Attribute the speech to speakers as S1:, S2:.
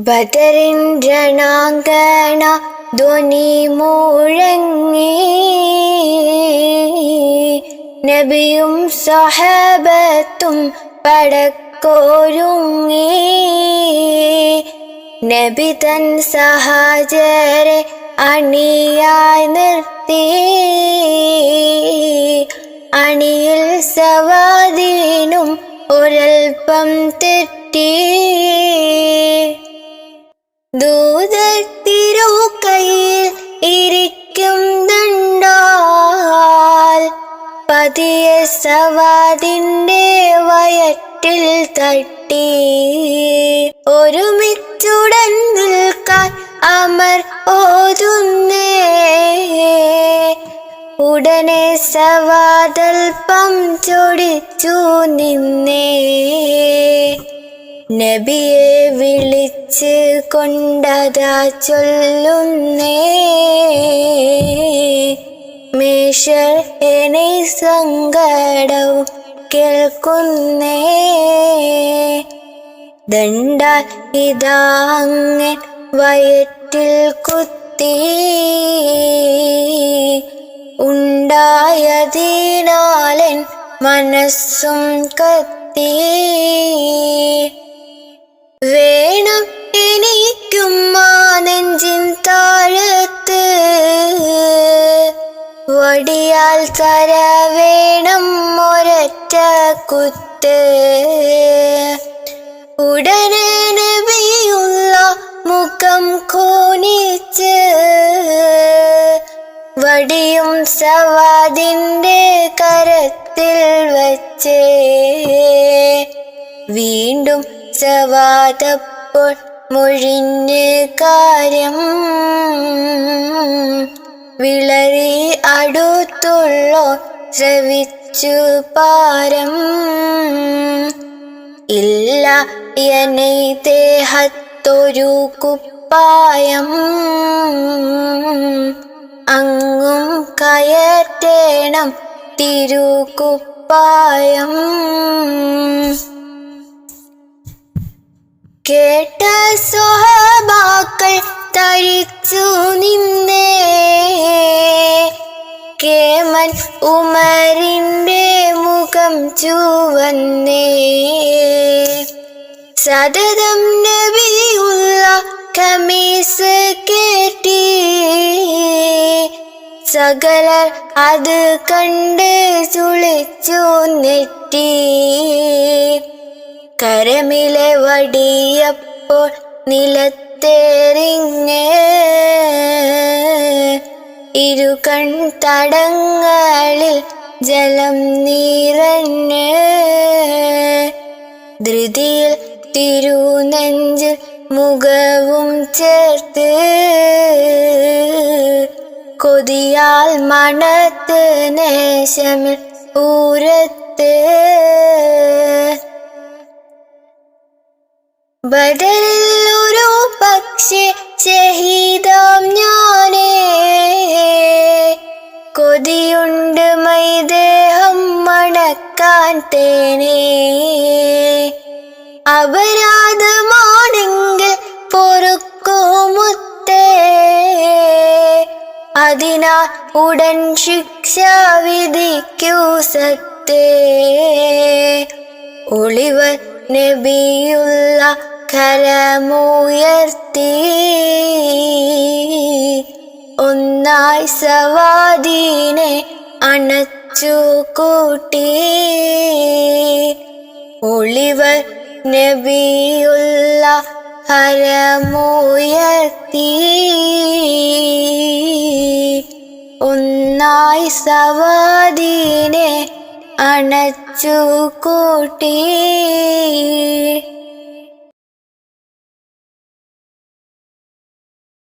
S1: ബദറിൻരണാങ്കണ ധ്വനി മുഴങ്ങി. നബിയും സഹബത്തും പടക്കോരുങ്ങി. നബി തൻ സഹചരെ അണിയായി നിർത്തി. അണിയിൽ സവാദീനും ഒരൽപ്പം തെറ്റി. ദൂതത്തിരു കയ്യിൽ ഇരിക്കും ദണ്ടാൽ പതിയ സവാദിന്റെ വയറ്റിൽ തട്ടി. ഒരുമിച്ചുടൻ നിൽക്കാൻ അമർ ഓതുന്നേ. ഉടനെ സവാദൽപ്പം ചൊടിച്ചു നിന്നേ. നബിയെ വിളിച്ച് കൊണ്ടതാ ചൊല്ലുന്നേ. മേഷർ എനെ സങ്കടവും കേൾക്കുന്നേ. ദണ്ടാൽ ഇതാങ്ങൻ വയറ്റിൽ കുത്തി. ഉണ്ടായതിനാലൻ മനസ്സും കത്തി. വേണം എനിക്കും മാനഞ്ചിൻ നെഞ്ചിൻ താഴത്ത്. വടിയാൽ തര വേണം ഒരറ്റ കുത്ത്. ഉടനെ മുഖം കോണിച്ച് വടിയും സവാദിന്റെ കരത്തിൽ വച്ച്. വീണ്ടും സവാദപ്പോൾ മൊഴിഞ്ഞ് കാര്യം വിളറി അടുത്തുള്ളോ ശ്രവിച്ചു പാരം. ഇല്ല എന്നെ കുപ്പായം. അങ്ങും കയറ്റേണം തിരുക്കുപ്പായം കേട്ട സ്വഭാക്കൾ തരിച്ചു നിന്നേ. കേമൻ ഉമറിന്റെ മുഖം ചുവന്നേ. സതതം നബിയുള്ള കമീസ് കേട്ടി. സകലർ അത് കണ്ട് ചുളിച്ചു നെറ്റി കരമിലെ വടിയപ്പോൾ നിലത്തെറിഞ്ഞ് ഇരു കൺതടങ്ങളിൽ ജലം നിറഞ്ഞ്. ധൃതിയിൽ തിരുനെഞ്ചിൽ മുഖവും ചേർത്ത് കൊതിയാൽ മണത്ത് നേശമിൽ ഊരത്ത് ബദലിൽ ഒരു പക്ഷേ ഞാനേ. കൊതിയുണ്ട് മൈദേഹം മടക്കാൻ തേനേ. അപരാധമാണെങ്കിൽ പൊറുക്കുമുത്തേ അതിനാൽ ഉടൻ ശിക്ഷ വിധിക്കൂ സത്തേ. ഒളിവർ നബിയുള്ള കരമുയർത്തി. ഒന്നായി സവാദീനെ അണച്ചു കൂട്ടി. ഒളിവർ നബിയുള്ള ഹരമുയർത്തി ഒന്നായി സവാദീനെ അണച്ചു കൂട്ടി